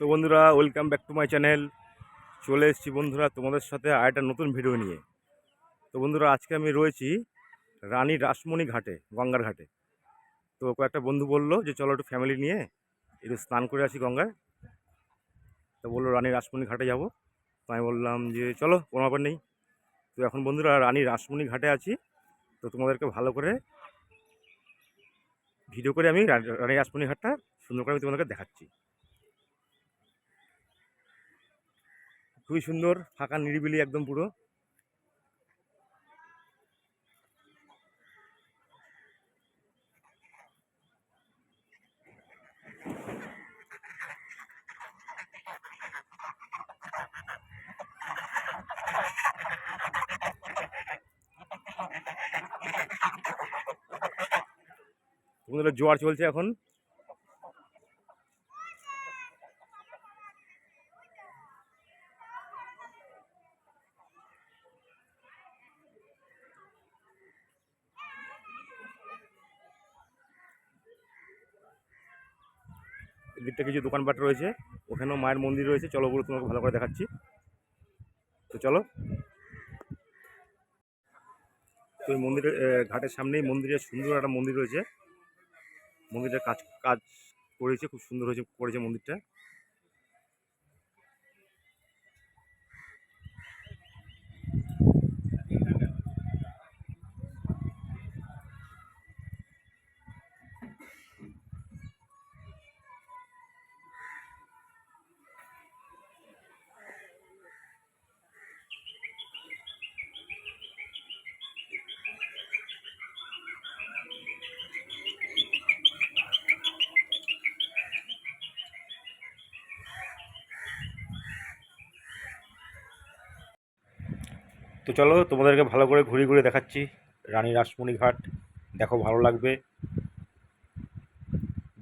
তো বন্ধুরা welcome back to my channel চলে এসেছি বন্ধুরা তোমাদের সাথে আর একটা নতুন ভিডিও নিয়ে। তো বন্ধুরা, আজকে আমি রয়েছি রানী রাসমণি ঘাটে, গঙ্গার ঘাটে। তো কয়েকটা বন্ধু বলল যে, চলো একটু ফ্যামিলি নিয়ে একটু স্নান করে আসি গঙ্গায়। তো বলল, রানী রাসমণি ঘাটে যাব। তো আমি বললাম যে, চলো, কোনো ব্যাপার নেই। তো এখন বন্ধুরা, রানী রাসমণি ঘাটে আছি। তো তোমাদেরকে ভালো করে ভিডিও করে আমি রানী রাসমণি ঘাটটা সুন্দর করে আমি তোমাদেরকে দেখাচ্ছি। খুবই সুন্দর ফাঁকা নিরিবিলি একদম পুরো। জোয়ার চলছে এখন। এদিকটা কিছু দোকানপাট রয়েছে, ওখানেও মায়ের মন্দির রয়েছে। চলো ওগুলো তোমাকে ভালো করে দেখাচ্ছি। তো চলো। তো এই মন্দিরের ঘাটের সামনেই মন্দিরের সুন্দর একটা মন্দির রয়েছে। মন্দিরের কাজ কাজ করেছে, খুব সুন্দর হয়েছে, করেছে মন্দিরটা। তো চলো তোমাদেরকে ভালো করে ঘুরে ঘুরে দেখাচ্ছি রানী রাসমণি ঘাট দেখো ভালো লাগবে।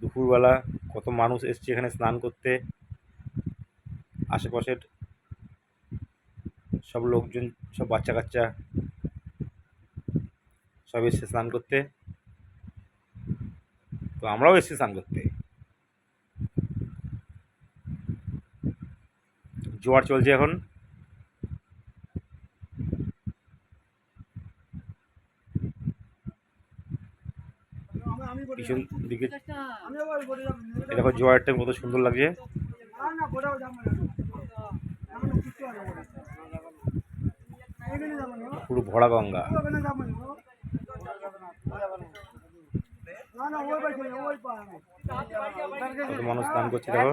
দুপুরবেলা কত মানুষ এসছে এখানে স্নান করতে। আশেপাশের সব লোকজন, সব বাচ্চা কাচ্চা সব এসছে স্নান করতে। তো আমরাও এসছি স্নান করতে। জোয়ার চলছে এখন। পিছন দিকে। দেখো জোয়ারটা কত সুন্দর লাগছে। পুরো ভরা গঙ্গা। মানুষ স্নান করছে দেখো।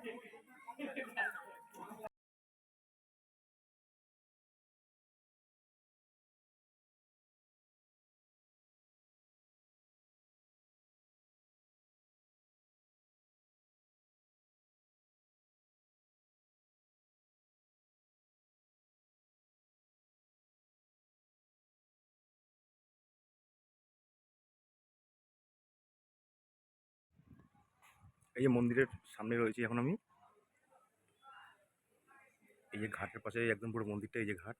এই যে মন্দিরের সামনে রয়েছে এখন আমি। এই যে ঘাটের পাশে একদম পুরো মন্দিরটা, এই যে ঘাট।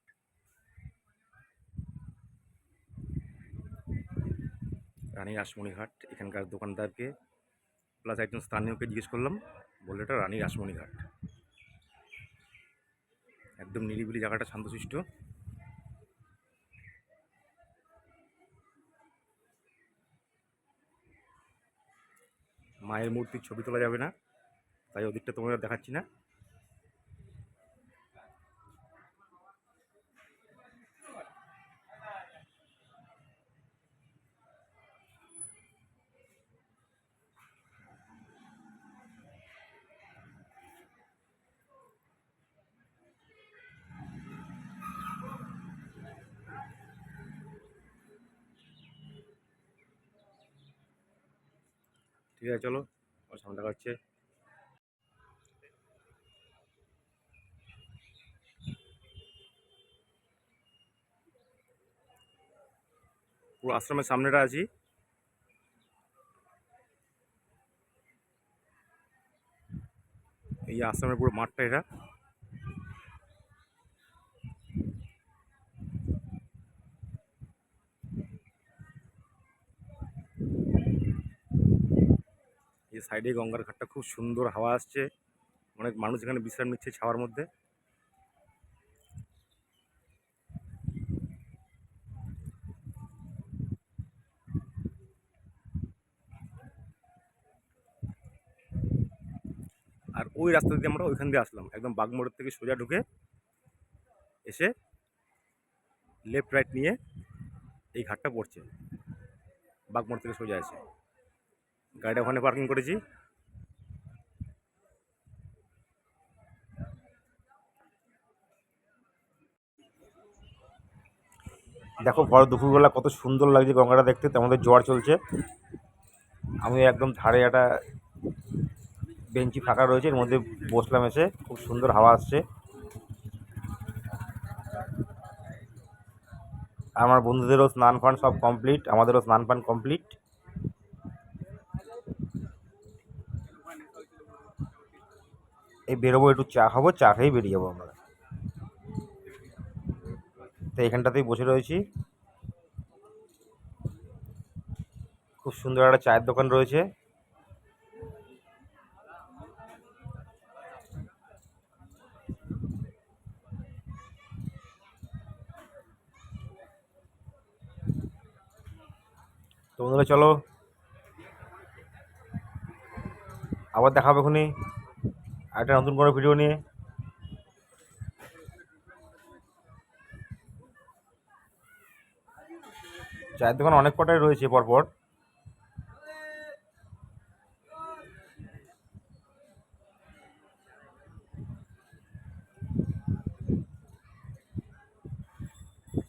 রানী রাসমণি ঘাট, এখানকার দোকানদারকে প্লাস একজন স্থানীয়কে জিজ্ঞেস করলাম, বলল এটা রানী রাসমণি ঘাট। একদম নিরিবিলি জায়গাটা শান্তশিষ্ট। মায়ের মূর্তির ছবি তোলা যাবে না। তাই ওদিকটা তোমাদের দেখাচ্ছি না। ঠিক আছে, চলো আমার সামনে দেখা হচ্ছে। পুরো আশ্রমের সামনেটা আছি। এই আশ্রমের পুরো মাঠটা এটা। সাইডে গঙ্গার ঘাটটা খুব সুন্দর হাওয়া আসছে। অনেক মানুষ এখানে বিশ্রাম নিচ্ছে ছাওয়ার মধ্যে। আর ওই রাস্তা দিয়ে আমরা ওইখান দিয়ে আসলাম। একদম বাগমোড়ের থেকে সোজা ঢুকে এসে লেফট রাইট নিয়ে এই ঘাটটা পড়ছে। বাগমোড় থেকে সোজা এসে। গাড়িটা ওখানে পার্কিং করেছি। দেখো ভর দুপুরবেলা কত সুন্দর লাগছে গঙ্গাটা দেখতে আমাদের জোয়ার চলছে। আমি একদম ধারে একটা বেঞ্চি ফাঁকা রয়েছে, এর মধ্যে বসলাম এসে, খুব সুন্দর হাওয়া আসছে। আমার বন্ধুদেরও স্নান ফান সব কমপ্লিট আমাদেরও স্নান ফান কমপ্লিট এই বেরোবো, একটু চা খাব, চা খেয়েই বেরিয়ে যাব আমরা। তো এখানটাতেই বসে রয়েছি। খুব সুন্দর একটা চায়ের দোকান রয়েছে। তো বন্ধুরা, চলো। আবার দেখাবে এখনই। একটা নতুন কোনো ভিডিও নিয়ে। চায়ের দোকান অনেক কটাই রয়েছে পরপর।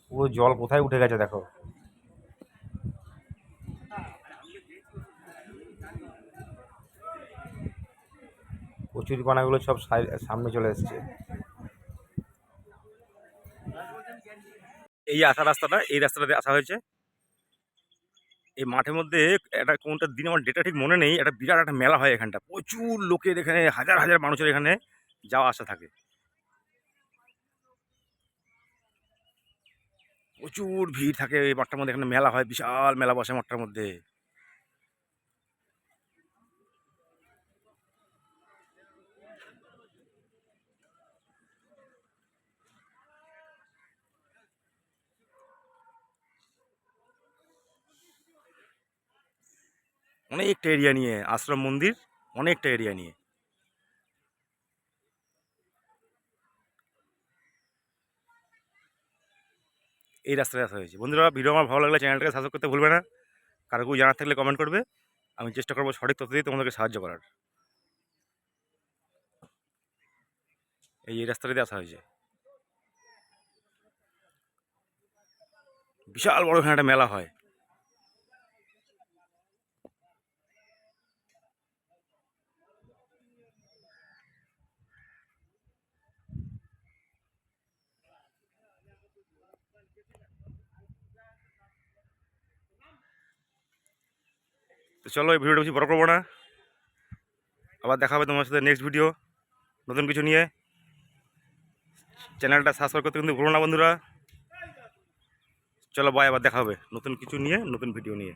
পুরো জল কোথায় উঠে গেছে দেখো। কচুরি পানাগুলো সব সামনে চলে এসছে। এই আসা রাস্তাটা, এই রাস্তাটা দিয়ে আসা হয়েছে। এই মাঠের মধ্যে একটা কোনটা দিন আমার ডেটা ঠিক মনে নেই, একটা বিরাট একটা মেলা হয় এখানটা। প্রচুর লোকের এখানে, হাজার হাজার মানুষের এখানে যাওয়া আসা থাকে। প্রচুর ভিড় থাকে এই মাঠটার মধ্যে, এখানে মেলা হয়, বিশাল মেলা বসে মাঠটার মধ্যে। অনেকটা এরিয়া নিয়ে, আশ্রম মন্দির অনেকটা এরিয়া নিয়ে। এই রাস্তায় আসা হয়েছে। বন্ধুরা ভিডিও আমার ভালো লাগলে চ্যানেলটাকে সাবস্ক্রাইব করতে ভুলবে না। কারও কেউ জানার থাকলে কমেন্ট করবে। আমি চেষ্টা করব সঠিক তথ্য দিয়ে তোমাদেরকে সাহায্য করার। এই এই রাস্তাটা দিয়ে আসা হয়েছে। বিশাল বড় এখানে একটা মেলা হয়। চলো এই ভিডিওটা বেশি বড় করব না। আবার দেখা হবে তোমার সাথে নেক্সট ভিডিও নতুন কিছু নিয়ে। চ্যানেলটা সাবস্ক্রাইব করতে কিন্তু ভুলো না বন্ধুরা। চলো বাই আবার দেখা হবে। নতুন কিছু নিয়ে, নতুন ভিডিও নিয়ে।